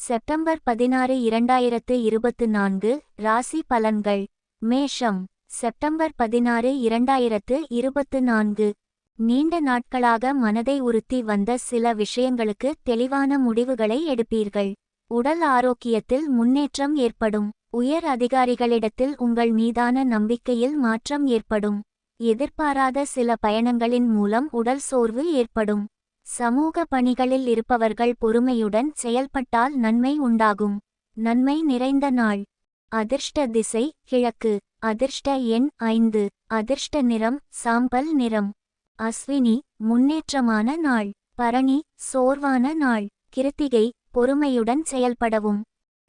September பதினாறு இரண்டாயிரத்து இருபத்து நான்கு ராசி பலன்கள். மேஷம் செப்டம்பர் பதினாறு இரண்டாயிரத்து இருபத்து நான்கு. நீண்ட நாட்களாக மனதை உறுத்தி வந்த சில விஷயங்களுக்கு தெளிவான முடிவுகளை எடுப்பீர்கள். உடல் ஆரோக்கியத்தில் முன்னேற்றம் ஏற்படும். உயர் அதிகாரிகளிடத்தில் உங்கள் மீதான நம்பிக்கையில் மாற்றம் ஏற்படும். எதிர்பாராத சில பயணங்களின் மூலம் உடல் சோர்வு ஏற்படும். சமூக பணிகளில் இருப்பவர்கள் பொறுமையுடன் செயல்பட்டால் நன்மை உண்டாகும். நன்மை நிறைந்த நாள். அதிர்ஷ்ட திசை கிழக்கு. அதிர்ஷ்ட எண் ஐந்து. அதிர்ஷ்ட நிறம் சாம்பல் நிறம். அஸ்வினி முன்னேற்றமான நாள். பரணி சோர்வான நாள். கிருத்திகை பொறுமையுடன் செயல்படவும்.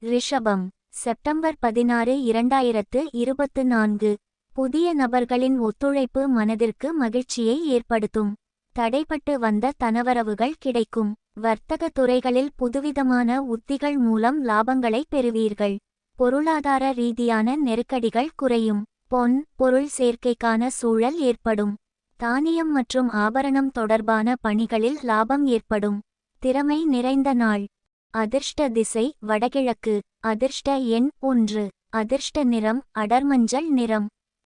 ரிஷபம். செப்டம்பர் பதினாறு இரண்டாயிரத்து இருபத்து நான்கு. புதிய நபர்களின் ஒத்துழைப்பு மனதிற்கு மகிழ்ச்சியை ஏற்படுத்தும். தடைப்பட்டு வந்த தனவரவுகள் கிடைக்கும். வர்த்தக துறைகளில் புதுவிதமான உத்திகள் மூலம் லாபங்களை பெறுவீர்கள். பொருளாதார ரீதியான நெருக்கடிகள் குறையும். பொன் பொருள் சேர்க்கைக்கான சூழல் ஏற்படும். தானியம் மற்றும் ஆபரணம் தொடர்பான பணிகளில் லாபம் ஏற்படும். திறமை நிறைந்த நாள். அதிர்ஷ்ட திசை வடகிழக்கு. அதிர்ஷ்ட எண் ஒன்று. அதிர்ஷ்ட நிறம் அடர்மஞ்சள் நிறம்.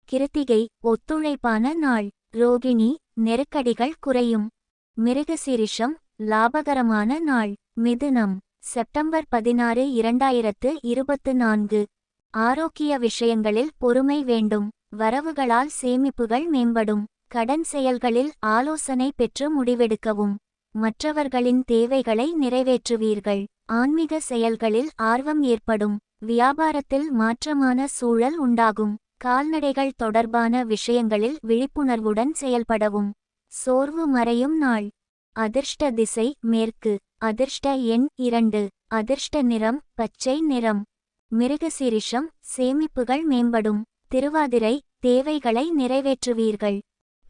கிருத்திகை ஒத்துழைப்பான நாள். ரோகிணி நெருக்கடிகள் குறையும். மிருகசிரிஷம் லாபகரமான நாள். மிதுனம் செப்டம்பர் பதினாறு இரண்டாயிரத்து இருபத்து நான்கு. ஆரோக்கிய விஷயங்களில் பொறுமை வேண்டும். வரவுகளால் சேமிப்புகள் மேம்படும். கடன் செயல்களில் ஆலோசனை பெற்று முடிவெடுக்கவும். மற்றவர்களின் தேவைகளை நிறைவேற்றுவீர்கள். ஆன்மீக செயல்களில் ஆர்வம் ஏற்படும். வியாபாரத்தில் மாற்றமான சூழல் உண்டாகும். கால்நடைகள் தொடர்பான விஷயங்களில் விழிப்புணர்வுடன் செயல்படவும். சோர்வு மறையும் நாள். அதிர்ஷ்ட திசை மேற்கு. அதிர்ஷ்ட எண் இரண்டு. அதிர்ஷ்ட நிறம் பச்சை நிறம். மிருகசீரிஷம் சேமிப்புகள் மேம்படும். திருவாதிரை தேவைகளை நிறைவேற்றுவீர்கள்.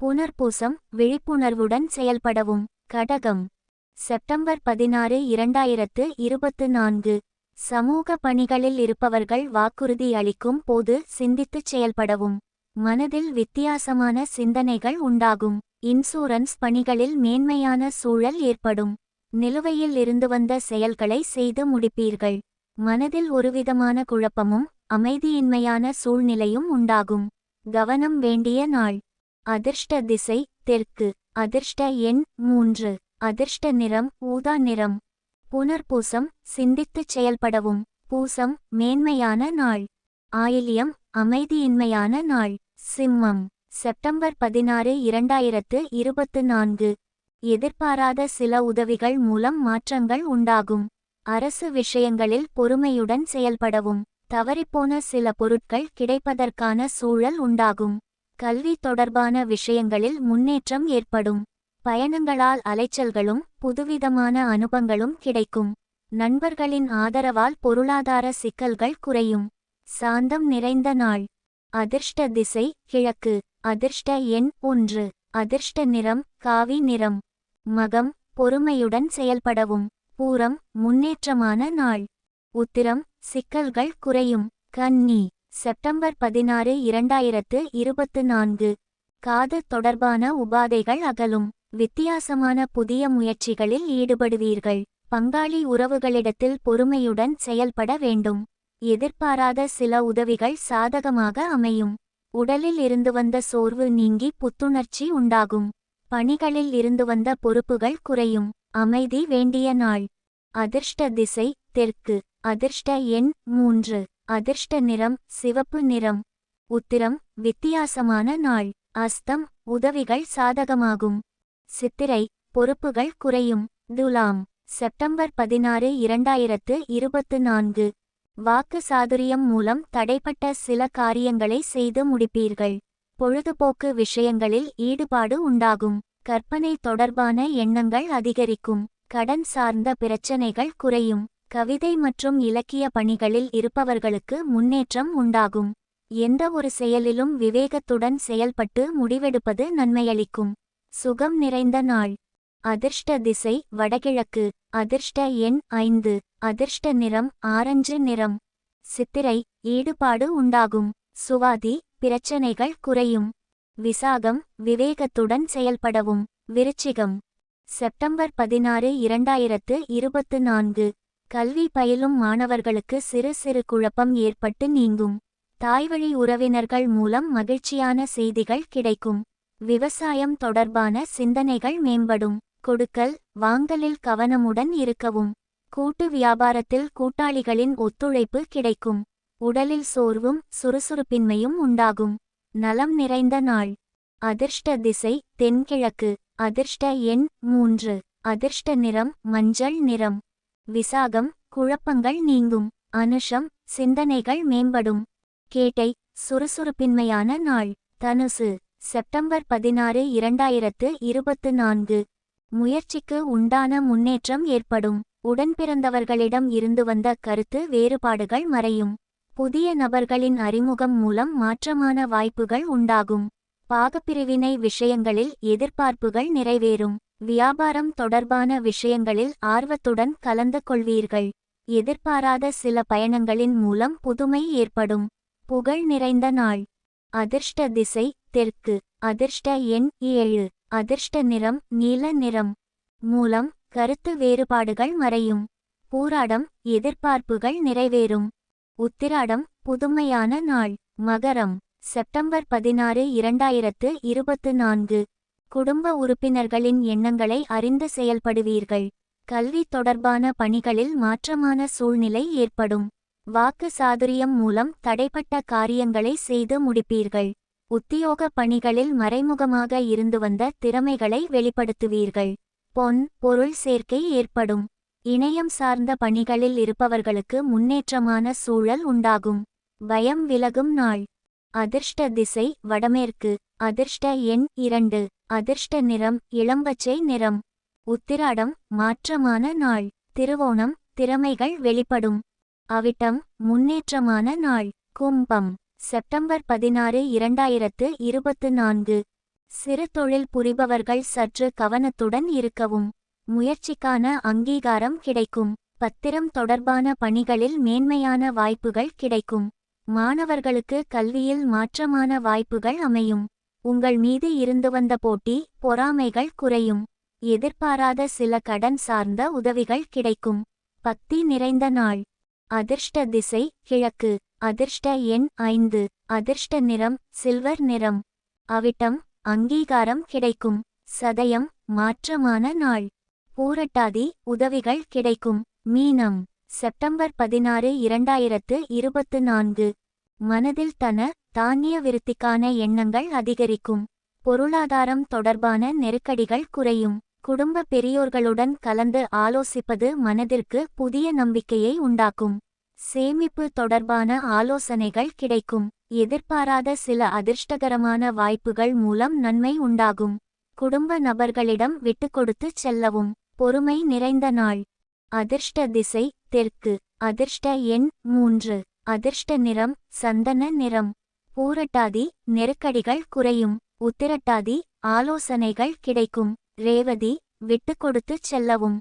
புனர்பூசம் விழிப்புணர்வுடன் செயல்படவும். கடகம். செப்டம்பர் பதினாறு இரண்டாயிரத்து இருபத்து நான்கு. சமூக பணிகளில் இருப்பவர்கள் வாக்குறுதி அளிக்கும் போது சிந்தித்துச் செயல்படவும். மனதில் வித்தியாசமான சிந்தனைகள் உண்டாகும். இன்சூரன்ஸ் பணிகளில் மேன்மையான சூழல் ஏற்படும். நிலுவையில் இருந்து வந்த செயல்களை செய்து முடிப்பீர்கள். மனதில் ஒருவிதமான குழப்பமும் அமைதியின்மையான சூழ்நிலையும் உண்டாகும். கவனம் வேண்டிய நாள். அதிர்ஷ்ட திசை தெற்கு. அதிர்ஷ்ட எண் மூன்று. அதிர்ஷ்ட நிறம் ஊதா நிறம். புனர்பூசம் சிந்தித்துச் செயல்படவும். பூசம் மேன்மையான நாள். ஆயில்யம் அமைதியின்மையான நாள். சிம்மம். செப்டம்பர் பதினாறு இரண்டாயிரத்து இருபத்து நான்கு எதிர்பாராத சில உதவிகள் மூலம் மாற்றங்கள் உண்டாகும். அரசு விஷயங்களில் பொறுமையுடன் செயல்படவும். தவறிப்போன சில பொருட்கள் கிடைப்பதற்கான சூழல் உண்டாகும். கல்வி தொடர்பான விஷயங்களில் முன்னேற்றம் ஏற்படும். பயணங்களால் அலைச்சல்களும் புதுவிதமான அனுபவங்களும் கிடைக்கும். நண்பர்களின் ஆதரவால் பொருளாதார சிக்கல்கள் குறையும். சாந்தம் நிறைந்த நாள். அதிர்ஷ்ட திசை கிழக்கு. அதிர்ஷ்ட எண் ஒன்று. அதிர்ஷ்ட நிறம் காவி நிறம். மகம் பொறுமையுடன் செயல்படவும். பூரம் முன்னேற்றமான நாள். உத்திரம் சிக்கல்கள் குறையும். கன்னி. செப்டம்பர் பதினாறு இரண்டாயிரத்து இருபத்து நான்கு. காது தொடர்பான உபாதைகள் அகலும். வித்தியாசமான புதிய முயற்சிகளில் ஈடுபடுவீர்கள். பங்காளி உறவுகளிடத்தில் பொறுமையுடன் செயல்பட வேண்டும். எதிர்பாராத சில உதவிகள் சாதகமாக அமையும். உடலில் இருந்து வந்த சோர்வு நீங்கி புத்துணர்ச்சி உண்டாகும். பணிகளில் இருந்து வந்த பொறுப்புகள் குறையும். அமைதி வேண்டிய நாள். அதிர்ஷ்ட திசை தெற்கு. அதிர்ஷ்ட எண் மூன்று. அதிர்ஷ்ட நிறம் சிவப்பு நிறம். உத்திரம் வித்தியாசமான நாள். அஸ்தம் உதவிகள் சாதகமாகும். சித்திரை பொறுப்புகள் குறையும். துலாம் செப்டம்பர் பதினாறு இரண்டாயிரத்து இருபத்து நான்கு. வாக்கு சாதுரியம் மூலம் தடைப்பட்ட சில காரியங்களை செய்து முடிப்பீர்கள். பொழுதுபோக்கு விஷயங்களில் ஈடுபாடு உண்டாகும். கற்பனை தொடர்பான எண்ணங்கள் அதிகரிக்கும். கடன் சார்ந்த பிரச்சனைகள் குறையும். கவிதை மற்றும் இலக்கிய பணிகளில் இருப்பவர்களுக்கு முன்னேற்றம் உண்டாகும். எந்த ஒரு செயலிலும் விவேகத்துடன் செயல்பட்டு முடிவெடுப்பது நன்மையளிக்கும். சுகம் நிறைந்த நாள். அதிர்ஷ்ட திசை வடகிழக்கு. அதிர்ஷ்ட எண் ஐந்து. அதிர்ஷ்ட நிறம் ஆரஞ்சு நிறம். சித்திரை ஈடுபாடு உண்டாகும். சுவாதி பிரச்சனைகள் குறையும். விசாகம் விவேகத்துடன் செயல்படவும். விருச்சிகம். செப்டம்பர் பதினாறு இரண்டாயிரத்து இருபத்து நான்கு. கல்வி பயிலும் மாணவர்களுக்கு சிறு சிறு குழப்பம் ஏற்பட்டு நீங்கும். தாய்வழி உறவினர்கள் மூலம் மகிழ்ச்சியான செய்திகள் கிடைக்கும். விவசாயம் தொடர்பான சிந்தனைகள் மேம்படும். கொடுக்கல் வாங்கலில் கவனமுடன் இருக்கவும். கூட்டு வியாபாரத்தில் கூட்டாளிகளின் ஒத்துழைப்பு கிடைக்கும். உடலில் சோர்வும் சுறுசுறுப்பின்மையும் உண்டாகும். நலம் நிறைந்த நாள். அதிர்ஷ்ட திசை தென்கிழக்கு. அதிர்ஷ்ட எண் மூன்று. அதிர்ஷ்ட நிறம் மஞ்சள் நிறம். விசாகம் குழப்பங்கள் நீங்கும். அனுஷம் சிந்தனைகள் மேம்படும். கேட்டை சுறுசுறுப்பின்மையான நாள். தனுசு. செப்டம்பர் பதினாறு இரண்டாயிரத்து இருபத்து நான்கு. முயற்சிக்கு உண்டான முன்னேற்றம் ஏற்படும். உடன்பிறந்தவர்களிடம் இருந்து வந்த கருத்து வேறுபாடுகள் மறையும். புதிய நபர்களின் அறிமுகம் மூலம் மாற்றமான வாய்ப்புகள் உண்டாகும். பாகப்பிரிவினை விஷயங்களில் எதிர்பார்ப்புகள் நிறைவேறும். வியாபாரம் தொடர்பான விஷயங்களில் ஆர்வத்துடன் கலந்து கொள்வீர்கள். எதிர்பாராத சில பயணங்களின் மூலம் புதுமை ஏற்படும். புகழ் நிறைந்த நாள். அதிர்ஷ்ட திசை தெற்கு. அதிர்ஷ்ட எண் ஏழு. அதிர்ஷ்ட நிறம் நீல நிறம். மூலம் கருத்து வேறுபாடுகள் மறையும். பூராடம் எதிர்பார்ப்புகள் நிறைவேறும். உத்திராடம் புதுமையான நாள். மகரம் செப்டம்பர் பதினாறு இரண்டாயிரத்து இருபத்து நான்கு குடும்ப உறுப்பினர்களின் எண்ணங்களை அறிந்து செயல்படுவீர்கள். கல்வி தொடர்பான பணிகளில் மாற்றமான சூழ்நிலை ஏற்படும். வாக்கு சாதுரியம் மூலம் தடைப்பட்ட காரியங்களை செய்து முடிப்பீர்கள். உத்தியோக பணிகளில் மறைமுகமாக இருந்து வந்த திறமைகளை வெளிப்படுத்துவீர்கள். பொன் பொருள் சேர்க்கை ஏற்படும். இணையம் சார்ந்த பணிகளில் இருப்பவர்களுக்கு முன்னேற்றமான சூழல் உண்டாகும். பயம் விலகும் நாள். அதிர்ஷ்ட திசை வடமேற்கு. அதிர்ஷ்ட எண் இரண்டு. அதிர்ஷ்ட நிறம் இளம்பச்சை நிறம். உத்திராடம் மாற்றமான நாள். திருவோணம் திறமைகள் வெளிப்படும். அவிட்டம் முன்னேற்றமான நாள். கும்பம் செப்டம்பர் பதினாறு இரண்டாயிரத்து இருபத்து நான்கு. சிறு தொழில் புரிபவர்கள் சற்று கவனத்துடன் இருக்கவும். முயற்சிக்கான அங்கீகாரம் கிடைக்கும். பத்திரம் தொடர்பான பணிகளில் மேன்மையான வாய்ப்புகள் கிடைக்கும். மாணவர்களுக்கு கல்வியில் மாற்றமான வாய்ப்புகள் அமையும். உங்கள் மீது இருந்து வந்த போட்டி பொறாமைகள் குறையும். எதிர்பாராத சில கடன் சார்ந்த உதவிகள் கிடைக்கும். பக்தி நிறைந்த நாள். அதிர்ஷ்ட திசை கிழக்கு. அதிர்ஷ்ட எண் ஐந்து. அதிர்ஷ்ட நிறம் சில்வர் நிறம். அவிட்டம் அங்கீகாரம் கிடைக்கும். சதயம் மாற்றமான நாள். பூரட்டாதி உதவிகள் கிடைக்கும். மீனம் செப்டம்பர் பதினாறு இரண்டாயிரத்து இருபத்து நான்கு. மனதில் தன தானிய விருத்திக்கான எண்ணங்கள் அதிகரிக்கும். பொருளாதாரம் தொடர்பான நெருக்கடிகள் குறையும். குடும்ப பெரியோர்களுடன் கலந்து ஆலோசிப்பது மனதிற்கு புதிய நம்பிக்கையை உண்டாக்கும். சேமிப்பு தொடர்பான ஆலோசனைகள் கிடைக்கும். எதிர்பாராத சில அதிர்ஷ்டகரமான வாய்ப்புகள் மூலம் நன்மை உண்டாகும். குடும்ப நபர்களிடம் விட்டுக்கொடுத்து செல்லவும். பொறுமை நிறைந்த நாள். அதிர்ஷ்ட திசை தெற்கு. அதிர்ஷ்ட எண் மூன்று. அதிர்ஷ்ட நிறம் சந்தன நிறம். பூரட்டாதி நெருக்கடிகள் குறையும். உத்திரட்டாதி ஆலோசனைகள் கிடைக்கும். ரேவதி விட்டு கொடுத்து செல்லவும்.